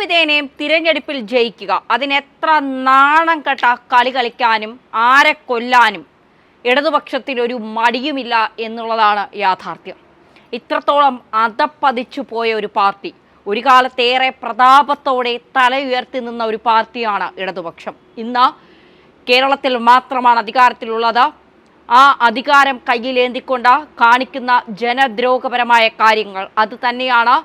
വിധേനയും തിരഞ്ഞെടുപ്പിൽ ജയിക്കുക. അതിനെത്ര നാണം കെട്ട കളി കളിക്കാനും ആരെ കൊല്ലാനും ഇടതുപക്ഷത്തിനൊരു മടിയുമില്ല എന്നുള്ളതാണ് യാഥാർത്ഥ്യം. ഇത്രത്തോളം അതപ്പതിച്ചു പോയ ഒരു പാർട്ടി ഒരു കാലത്തേറെ പ്രതാപത്തോടെ തലയുയർത്തി നിന്ന ഒരു പാർട്ടിയാണ് ഇടതുപക്ഷം. ഇന്ന് കേരളത്തിൽ മാത്രമാണ് അധികാരത്തിലുള്ളത്. ആ അധികാരം കയ്യിലേന്തിക്കൊണ്ട് കാണിക്കുന്ന ജനദ്രോഹപരമായ കാര്യങ്ങൾ അത് തന്നെയാണ്.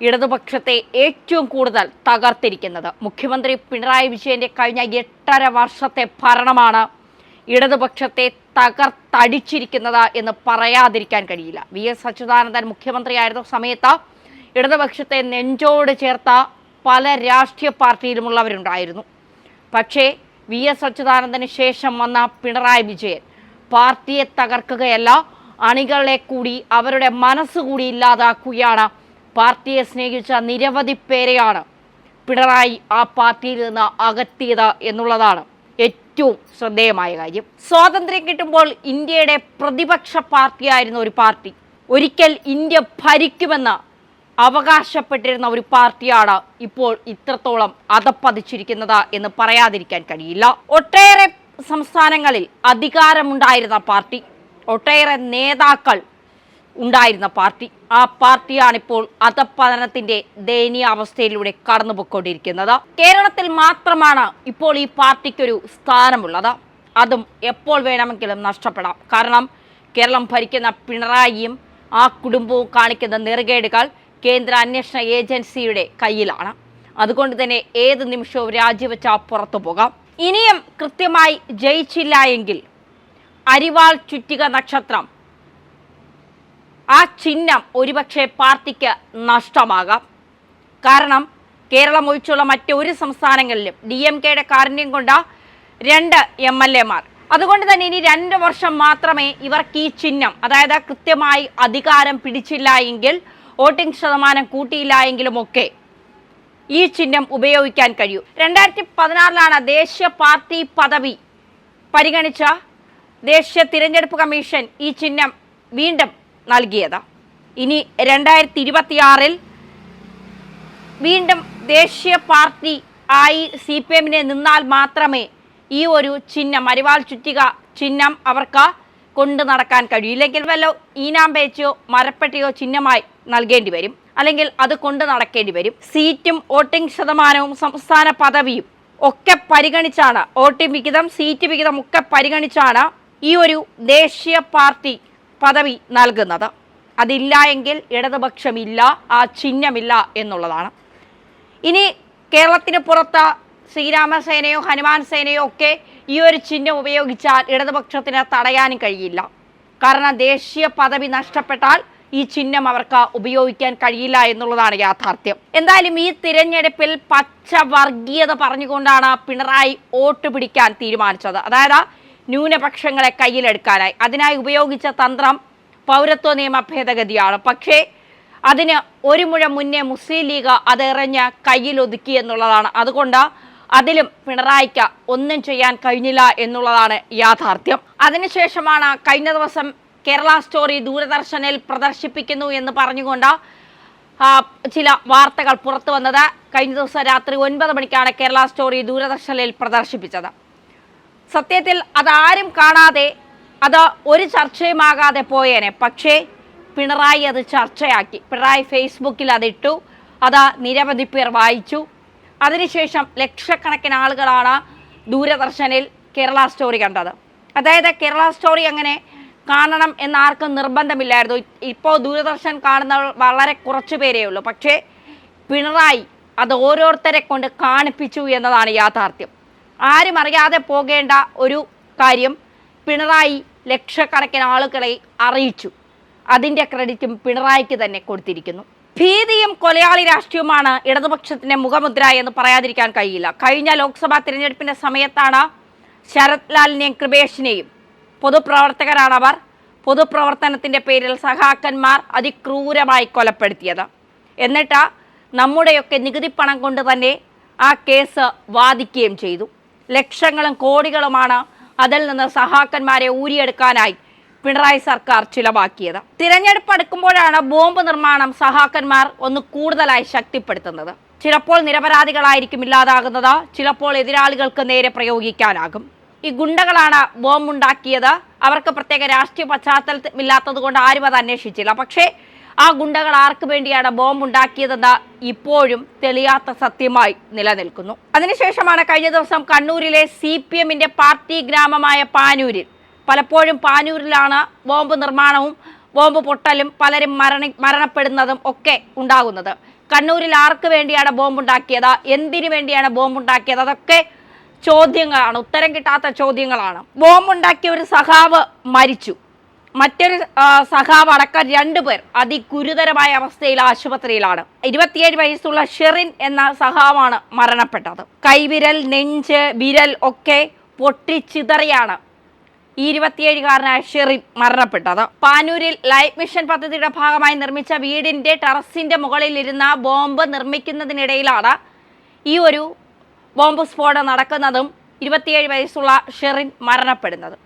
ഇടതുപക്ഷത്തെ ഏറ്റവും കൂടുതൽ തകർത്തിരിക്കുന്നത്. മുഖ്യമന്ത്രി പിണറായി വിജയന്റെ കഴിഞ്ഞ എട്ടര വർഷത്തെ ഭരണമാണ് ഇടതുപക്ഷത്തെ തകർത്തടിച്ചിരിക്കുന്നത് എന്ന് പറയാതിരിക്കാൻ കഴിയില്ല. വി എസ് അച്യുതാനന്ദൻ മുഖ്യമന്ത്രിയായിരുന്ന സമയത്ത് ഇടതുപക്ഷത്തെ നെഞ്ചോട് ചേർത്ത പല രാഷ്ട്രീയ പാർട്ടിയിലുമുള്ളവരുണ്ടായിരുന്നു. പക്ഷേ വി എസ് അച്യുതാനന്ദന് ശേഷം വന്ന പിണറായി വിജയൻ പാർട്ടിയെ തകർക്കുകയല്ല അണികളെ കൂടി അവരുടെ മനസ്സുകൂടി ഇല്ലാതാക്കുകയാണ് പാർട്ടിയെ സ്നേഹിച്ച നിരവധി പേരെയാണ് പിണറായി ആ പാർട്ടിയിൽ നിന്ന് അകറ്റിയത് എന്നുള്ളതാണ് ഏറ്റവും ശ്രദ്ധേയമായ കാര്യം. സ്വാതന്ത്ര്യം കിട്ടുമ്പോൾ ഇന്ത്യയുടെ പ്രതിപക്ഷ പാർട്ടിയായിരുന്ന ഒരു പാർട്ടി. ഒരിക്കൽ ഇന്ത്യ ഭരിക്കുമെന്ന് അവകാശപ്പെട്ടിരുന്ന ഒരു പാർട്ടിയാണ് ഇപ്പോൾ ഇത്രത്തോളം അതപ്പതിച്ചിരിക്കുന്നത് എന്ന് പറയാതിരിക്കാൻ കഴിയില്ല. ഒട്ടേറെ സംസ്ഥാനങ്ങളിൽ അധികാരമുണ്ടായിരുന്ന പാർട്ടി. ഒട്ടേറെ നേതാക്കൾ ഉണ്ടായിരുന്ന പാർട്ടി. ആ പാർട്ടിയാണിപ്പോൾ അധപ്പതനത്തിന്റെ ദയനീയാവസ്ഥയിലൂടെ കടന്നുപോയിക്കൊണ്ടിരിക്കുന്നത്. കേരളത്തിൽ മാത്രമാണ് ഇപ്പോൾ ഈ പാർട്ടിക്കൊരു സ്ഥാനമുള്ളത്. അതും എപ്പോൾ വേണമെങ്കിലും നഷ്ടപ്പെടാം. കാരണം കേരളം ഭരിക്കുന്ന പിണറായിയും ആ കുടുംബവും കാണിക്കുന്ന നെറുകേടുകൾ കേന്ദ്ര അന്വേഷണ ഏജൻസിയുടെ കയ്യിലാണ്. അതുകൊണ്ട് തന്നെ ഏത് നിമിഷവും രാജിവെച്ച പുറത്തു പോകാം. ഇനിയും കൃത്യമായി ജയിച്ചില്ല എങ്കിൽ അരിവാൾ ചുറ്റിക നക്ഷത്രം ആ ചിഹ്നം ഒരുപക്ഷെ പാർട്ടിക്ക് നഷ്ടമാകാം. കാരണം കേരളം ഒഴിച്ചുള്ള മറ്റൊരു സംസ്ഥാനങ്ങളിലും ഡി എം കെയുടെ കാരുണ്യം കൊണ്ട രണ്ട് എം എൽ എമാർ അതുകൊണ്ട് തന്നെ ഇനി രണ്ട് വർഷം മാത്രമേ ഇവർക്ക് ഈ ചിഹ്നം അതായത് കൃത്യമായി അധികാരം പിടിച്ചില്ല എങ്കിൽ വോട്ടിംഗ് ശതമാനം കൂട്ടിയില്ല എങ്കിലും ഒക്കെ ഈ ചിഹ്നം ഉപയോഗിക്കാൻ കഴിയൂ. രണ്ടായിരത്തി പതിനാറിലാണ് ദേശീയ പാർട്ടി പദവി പരിഗണിച്ച ദേശീയ തിരഞ്ഞെടുപ്പ് കമ്മീഷൻ ഈ ചിഹ്നം വീണ്ടും നൽകിയത്. ഇനി രണ്ടായിരത്തി ഇരുപത്തിയാറിൽ വീണ്ടും ദേശീയ പാർട്ടി ആയി സി പി എമ്മിനെ നിന്നാൽ മാത്രമേ ഈ ഒരു ചിഹ്നം അരിവാൾ ചുറ്റിക ചിഹ്നം അവർക്ക് കൊണ്ടു നടക്കാൻ കഴിയും. ഇല്ലെങ്കിൽ വല്ല പേച്ചയോ മരപ്പെട്ടിയോ ചിഹ്നമായി നൽകേണ്ടി വരും. അല്ലെങ്കിൽ അത് കൊണ്ടു നടക്കേണ്ടി വരും. സീറ്റും വോട്ടിംഗ് ശതമാനവും സംസ്ഥാന പദവിയും ഒക്കെ പരിഗണിച്ചാണ് വോട്ടിംഗ് വിഹിതം സീറ്റ് വിഹിതം ഒക്കെ പരിഗണിച്ചാണ് ഈ ഒരു ദേശീയ പാർട്ടി പദവി നൽകുന്നത്. അതില്ല എങ്കിൽ ഇടതുപക്ഷമില്ല ആ ചിഹ്നമില്ല എന്നുള്ളതാണ്. ഇനി കേരളത്തിന് പുറത്ത് ശ്രീരാമസേനയോ ഹനുമാൻ സേനയോ ഒക്കെ ഈ ഒരു ചിഹ്നം ഉപയോഗിച്ചാൽ ഇടതുപക്ഷത്തിന് തടയാനും കഴിയില്ല. കാരണം ദേശീയ പദവി നഷ്ടപ്പെട്ടാൽ ഈ ചിഹ്നം അവർക്ക് ഉപയോഗിക്കാൻ കഴിയില്ല എന്നുള്ളതാണ് യാഥാർത്ഥ്യം. എന്തായാലും ഈ തിരഞ്ഞെടുപ്പിൽ പച്ച വർഗീയത പറഞ്ഞുകൊണ്ടാണ് പിണറായി വോട്ട് പിടിക്കാൻ തീരുമാനിച്ചത്. അതായത് ന്യൂനപക്ഷങ്ങളെ കയ്യിലെടുക്കാനായി. അതിനായി ഉപയോഗിച്ച തന്ത്രം പൗരത്വ നിയമ ഭേദഗതിയാണ്. പക്ഷേ അതിന് ഒരു മുഴ മുന്നേ മുസ്ലിം ലീഗ് അത് എറിഞ്ഞ് കയ്യിലൊതുക്കി എന്നുള്ളതാണ്. അതുകൊണ്ട് അതിലും പിണറായിക്ക് ഒന്നും ചെയ്യാൻ കഴിഞ്ഞില്ല എന്നുള്ളതാണ് യാഥാർത്ഥ്യം. അതിനുശേഷമാണ് കഴിഞ്ഞ ദിവസം കേരള സ്റ്റോറി ദൂരദർശനിൽ പ്രദർശിപ്പിക്കുന്നു എന്ന് പറഞ്ഞുകൊണ്ട് ചില വാർത്തകൾ പുറത്തു വന്നത് കഴിഞ്ഞ ദിവസം രാത്രി ഒൻപത് മണിക്കാണ് കേരള സ്റ്റോറി ദൂരദർശനിൽ പ്രദർശിപ്പിച്ചത്. സത്യത്തിൽ അതാരും കാണാതെ അത് ഒരു ചർച്ചയുമാകാതെ പോയേനെ. പക്ഷേ പിണറായി അത് ചർച്ചയാക്കി. പിണറായി ഫേസ്ബുക്കിൽ അതിട്ടു. അത് നിരവധി പേർ വായിച്ചു. അതിനുശേഷം ലക്ഷക്കണക്കിന് ആളുകളാണ് ദൂരദർശനിൽ കേരള സ്റ്റോറി കണ്ടത്. അതായത് കേരള സ്റ്റോറി അങ്ങനെ കാണണം എന്നാർക്കും നിർബന്ധമില്ലായിരുന്നു. ഇപ്പോൾ ദൂരദർശൻ കാണുന്നവർ വളരെ കുറച്ച് പേരേ ഉള്ളൂ. പക്ഷേ പിണറായി അത് ഓരോരുത്തരെ കൊണ്ട് കാണിപ്പിച്ചു എന്നതാണ് യാഥാർത്ഥ്യം. ആരും അറിയാതെ പോകേണ്ട ഒരു കാര്യം പിണറായി ലക്ഷക്കണക്കിന് ആളുകളെ അറിയിച്ചു. അതിന്റെ ക്രെഡിറ്റും പിണറായിക്ക് തന്നെ കൊടുത്തിരിക്കുന്നു. ഭീതിയും കൊലയാളി രാഷ്ട്രീയവുമാണ് ഇടതുപക്ഷത്തിന്റെ മുഖമുദ്ര എന്ന് പറയാതിരിക്കാൻ കഴിയില്ല. കഴിഞ്ഞ ലോക്സഭാ തിരഞ്ഞെടുപ്പിന്റെ സമയത്താണ് ശരത് ലാലിനെയും കൃപേഷിനെയും പൊതുപ്രവർത്തകരാണ് അവർ. പൊതുപ്രവർത്തനത്തിന്റെ പേരിൽ സഹാക്കന്മാർ അതിക്രൂരമായി കൊലപ്പെടുത്തിയത്. എന്നിട്ട് നമ്മുടെയൊക്കെ നികുതി പണം കൊണ്ട് തന്നെ ആ കേസ് വാദിക്കുകയും ചെയ്തു. ലക്ഷങ്ങളും കോടികളുമാണ് അതിൽ നിന്ന് സഹാക്കന്മാരെ ഊരിയെടുക്കാനായി പിണറായി സർക്കാർ ചിലവാക്കിയത്. തിരഞ്ഞെടുപ്പ് അടുക്കുമ്പോഴാണ് ബോംബ് നിർമ്മാണം സഹാക്കന്മാർ ഒന്ന് കൂടുതലായി ശക്തിപ്പെടുത്തുന്നത്. ചിലപ്പോൾ നിരപരാധികളായിരിക്കും ഇല്ലാതാകുന്നത് ചിലപ്പോൾ എതിരാളികൾക്ക് നേരെ പ്രയോഗിക്കാനാകും. ഈ ഗുണ്ടകളാണ് ബോംബുണ്ടാക്കിയത്. അവർക്ക് പ്രത്യേക രാഷ്ട്രീയ പശ്ചാത്തലമില്ലാത്തത് കൊണ്ട് ആരും അത് അന്വേഷിച്ചില്ല. പക്ഷേ ആ ഗുണ്ടകൾ ആർക്ക് വേണ്ടിയാണ് ബോംബ് ഉണ്ടാക്കിയതെന്ന് ഇപ്പോഴും തെളിയാത്ത സത്യമായി നിലനിൽക്കുന്നു. അതിനുശേഷമാണ് കഴിഞ്ഞ ദിവസം കണ്ണൂരിലെ സി പി എമ്മിന്റെ പാർട്ടി ഗ്രാമമായ പാനൂരിൽ. പലപ്പോഴും പാനൂരിലാണ് ബോംബ് നിർമ്മാണവും ബോംബ് പൊട്ടലും പലരും മരണ മരണപ്പെടുന്നതും ഒക്കെ ഉണ്ടാകുന്നത്. കണ്ണൂരിൽ ആർക്ക് വേണ്ടിയാണ് ബോംബ് ഉണ്ടാക്കിയത് എന്തിനു വേണ്ടിയാണ് ബോംബ് ഉണ്ടാക്കിയത് അതൊക്കെ ചോദ്യങ്ങളാണ് ഉത്തരം കിട്ടാത്ത ചോദ്യങ്ങളാണ്. ബോംബ് ഉണ്ടാക്കിയ ഒരു സഹാവ് മരിച്ചു. മറ്റൊരു സഖാവ് അടക്കം രണ്ടുപേർ അതിഗുരുതരമായ അവസ്ഥയിൽ ആശുപത്രിയിലാണ്. ഇരുപത്തിയേഴ് വയസ്സുള്ള ഷെറിൻ എന്ന സഖാവാണ് മരണപ്പെട്ടത്. കൈവിരൽ നെഞ്ച് വിരൽ ഒക്കെ പൊട്ടിച്ചിതറിയാണ് ഈ ഇരുപത്തിയേഴുകാരനായ ഷെറിൻ മരണപ്പെട്ടത്. പാനൂരിൽ ലൈഫ് മിഷൻ പദ്ധതിയുടെ ഭാഗമായി നിർമ്മിച്ച വീടിന്റെ ടെറസിന്റെ മുകളിൽ ഇരുന്ന ബോംബ് നിർമ്മിക്കുന്നതിനിടയിലാണ് ഈ ഒരു ബോംബ് സ്ഫോടനം നടക്കുന്നതും ഇരുപത്തിയേഴ് വയസ്സുള്ള ഷെറിൻ മരണപ്പെടുന്നത്.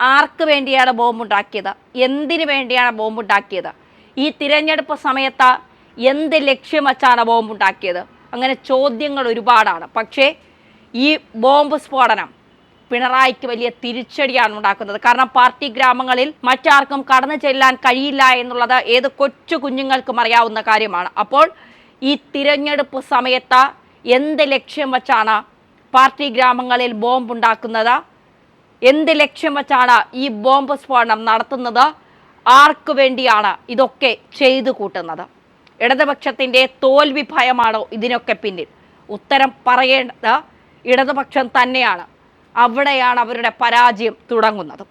ആർക്ക് വേണ്ടിയാണ് ബോംബുണ്ടാക്കിയത്? എന്തിനു വേണ്ടിയാണ് ബോംബുണ്ടാക്കിയത്? ഈ തിരഞ്ഞെടുപ്പ് സമയത്ത് എന്ത് ലക്ഷ്യം വച്ചാണ് ബോംബുണ്ടാക്കിയത്? അങ്ങനെ ചോദ്യങ്ങൾ ഒരുപാടാണ്. പക്ഷേ ഈ ബോംബ് സ്ഫോടനം പിണറായിക്ക് വലിയ തിരിച്ചടിയാണ് ഉണ്ടാക്കുന്നത്. കാരണം പാർട്ടി ഗ്രാമങ്ങളിൽ മറ്റാർക്കും കടന്നു ചെല്ലാൻ കഴിയില്ല എന്നുള്ളത് ഏത് കൊച്ചു കുഞ്ഞുങ്ങൾക്കും അറിയാവുന്ന കാര്യമാണ്. അപ്പോൾ ഈ തിരഞ്ഞെടുപ്പ് സമയത്ത് എന്ത് ലക്ഷ്യം വച്ചാണ് പാർട്ടി ഗ്രാമങ്ങളിൽ ബോംബ് ഉണ്ടാക്കുന്നത് എന്ത് ലക്ഷ്യം വച്ചാണ് ഈ ബോംബ് സ്ഫോടനം നടത്തുന്നത്? ആർക്കു വേണ്ടിയാണ് ഇതൊക്കെ ചെയ്തു കൂട്ടുന്നത്? ഇടതുപക്ഷത്തിന്റെ തോൽവി ഭയമാണോ ഇതിനൊക്കെ പിന്നിൽ? ഉത്തരം പറയേണ്ടത് ഇടതുപക്ഷം തന്നെയാണ്. അവിടെയാണ് അവരുടെ പരാജയം തുടങ്ങുന്നത്.